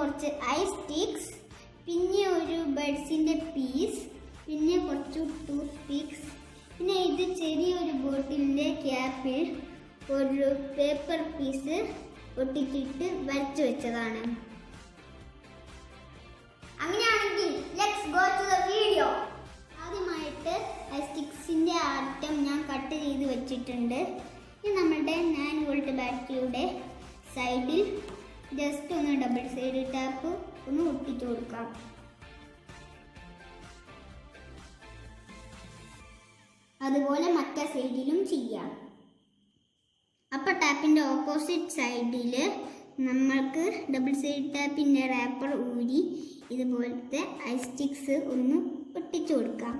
കുറച്ച് ice sticks പിന്നെ ഒരു ബഡ്സിന്റെ പീസ് പിന്നെ കുറച്ച് ടൂത്ത് പിക്സ് പിന്നെ ഇത് ചെറിയൊരു ബോട്ടിലിന്റെ ക്യാപ്പിൽ ഒരു പേപ്പർ പീസ് ഒട്ടിച്ചിട്ട് വരച്ചു വെച്ചതാണ്. അങ്ങനെയാണെങ്കിൽ let's go to the video ആദ്യമായിട്ട് സ്റ്റിക്സിന്റെ ആറ്റം ഞാൻ കട്ട് ചെയ്ത് വെച്ചിട്ടുണ്ട്. ഇനി നമ്മുടെ നയൻ വോൾട്ട് ബാറ്ററിയുടെ സൈഡിൽ ജസ്റ്റ് ഒന്ന് ഡബിൾ സൈഡ് ടാപ്പ് ഒന്ന് ഒട്ടിച്ചു കൊടുക്കാം. അതുപോലെ മറ്റേ സൈഡിലും ചെയ്യാം. അപ്പോൾ ടാപ്പിന്റെ ഓപ്പോസിറ്റ് സൈഡിൽ നമ്മൾക്ക് ഡബിൾ സൈഡ് ടാപ്പിന്റെ റാപ്പർ ഊരി ഇതുപോലത്തെ ഐസ്റ്റിക്സ് ഒന്ന് ഒട്ടിച്ചു കൊടുക്കാം.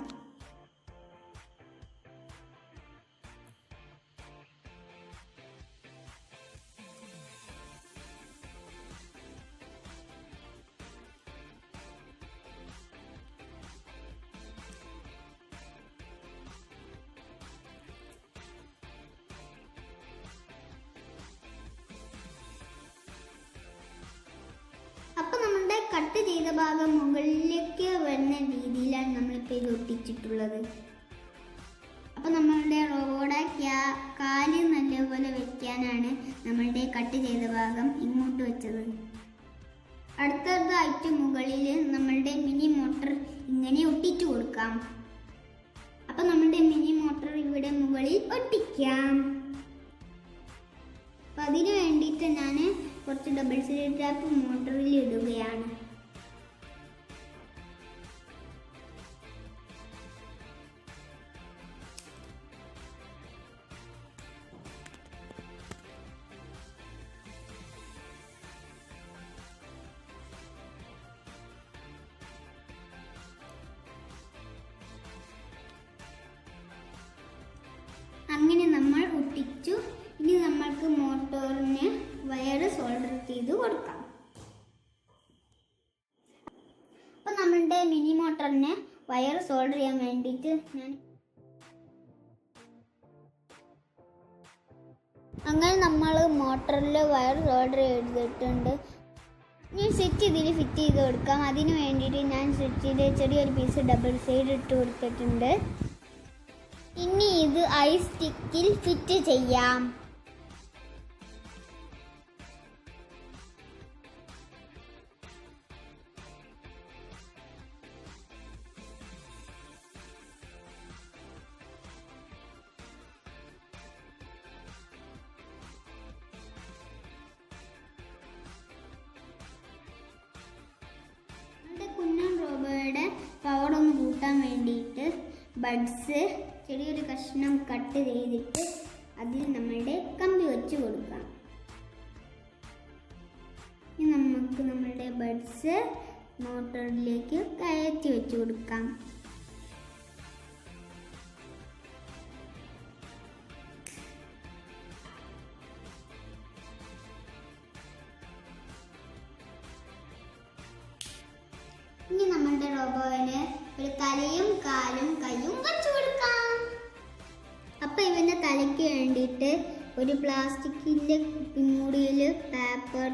ചെയ്ത ഭാഗം മുകളിലേക്ക് വരുന്ന രീതിയിലാണ് നമ്മളിപ്പോൾ ഇത് ഒട്ടിച്ചിട്ടുള്ളത്. അപ്പോൾ നമ്മളുടെ റോബോടെ കാൽ നല്ലപോലെ വെക്കാനാണ് നമ്മളുടെ കട്ട് ചെയ്ത ഭാഗം ഇങ്ങോട്ട് വെച്ചത്. അടുത്തതായിട്ട് മുകളിൽ നമ്മളുടെ മിനി മോട്ടർ ഇങ്ങനെ ഒട്ടിച്ചു കൊടുക്കാം. അപ്പോൾ നമ്മളുടെ മിനി മോട്ടർ ഇവിടെ മുകളിൽ ഒട്ടിക്കാം. അപ്പം അതിന് വേണ്ടിയിട്ട് ഞാൻ കുറച്ച് ഡബിൾ സൈഡ് ടാപ്പ് മോട്ടറിൽ ഇടുകയാണ്. അങ്ങനെ നമ്മൾ ഒട്ടിച്ചു. ഇനി നമ്മൾക്ക് മോട്ടോറിന് വയർ സോൾഡർ ചെയ്ത് കൊടുക്കാം. അപ്പോൾ നമ്മളുടെ മിനി മോട്ടറിന് വയർ സോൾഡർ ചെയ്യാൻ വേണ്ടിയിട്ട് ഞാൻ അങ്ങനെ നമ്മൾ മോട്ടറിൽ വയർ സോൾഡർ ചെയ്തിട്ടുണ്ട്. ഞാൻ സ്വിച്ച് ഇതിൽ ഫിറ്റ് ചെയ്ത് കൊടുക്കാം. അതിന് വേണ്ടിയിട്ട് ഞാൻ സ്വിച്ചിൽ ചെറിയൊരു പീസ് ഡബിൾ സൈഡ് ഇട്ട് കൊടുത്തിട്ടുണ്ട്. ഇനി ഇത് ഐസ് സ്റ്റിക്കിൽ ഫിറ്റ് ചെയ്യാം. കുഞ്ഞൻ റോബോയുടെ പവർ ഒന്ന് കൂട്ടാൻ വേണ്ടിയിട്ട് ബഡ്സ് ചെറിയൊരു കഷ്ണം കട്ട് ചെയ്തിട്ട് അതിൽ നമ്മളുടെ കമ്പി വെച്ച് കൊടുക്കാം ഇനി നമുക്ക് നമ്മളുടെ ബഡ്സ് മോട്ടറിലേക്ക് കയറ്റി വെച്ച് കൊടുക്കാം. ഇനി നമ്മളുടെ റോബോയിന് ഒരു തലയും കാലും കൈയും വെച്ചു അപ്പൊ ഇവന്റെ തലയ്ക്ക് വേണ്ടിയിട്ട് ഒരു പ്ലാസ്റ്റിക്കിന്റെ മൂടിയിൽ പേപ്പർ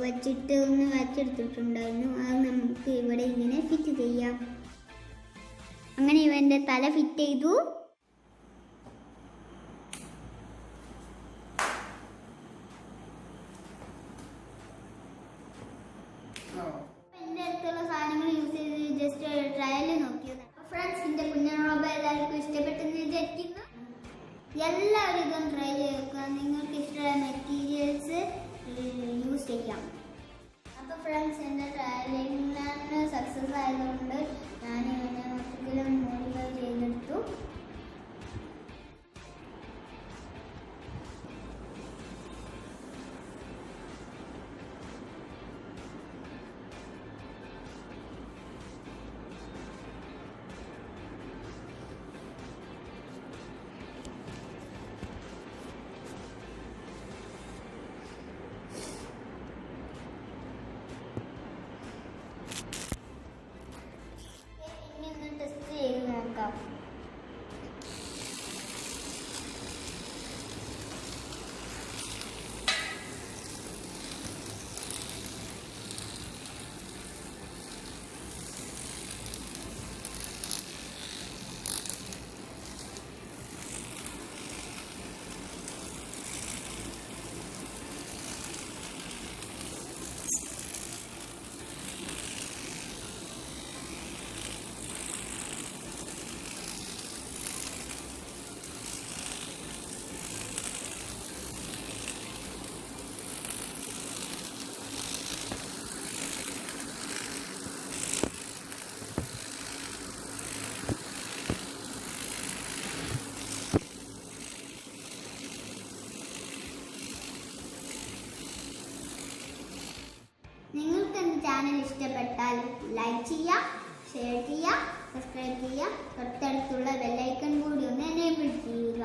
വച്ചിട്ട് ഒന്ന് വരച്ചെടുത്തിട്ടുണ്ടായിരുന്നു. അത് നമുക്ക് ഇവിടെ ഇങ്ങനെ ഫിറ്റ് ചെയ്യാം. അങ്ങനെ ഇവന്റെ തല ഫിറ്റ് ചെയ്തു. എല്ലാവരും ട്രൈ ചെയ്യുക നിങ്ങൾക്ക് ഇഷ്ടമുള്ള മെറ്റീരിയൽസ് യൂസ് ചെയ്യാം. അപ്പോൾ ഫ്രണ്ട്സ് എന്റെ ട്രയലിംഗ് സക്സസ് ആയതുകൊണ്ട് ചാനൽ ഇഷ്ടപ്പെട്ടാൽ ലൈക്ക് ചെയ്യുക ഷെയർ ചെയ്യുക സബ്സ്ക്രൈബ് ചെയ്യുക. തൊട്ടടുത്തുള്ള ബെല്ലൈക്കൺ കൂടി ഒന്ന് എനേബിൾ ചെയ്യുക.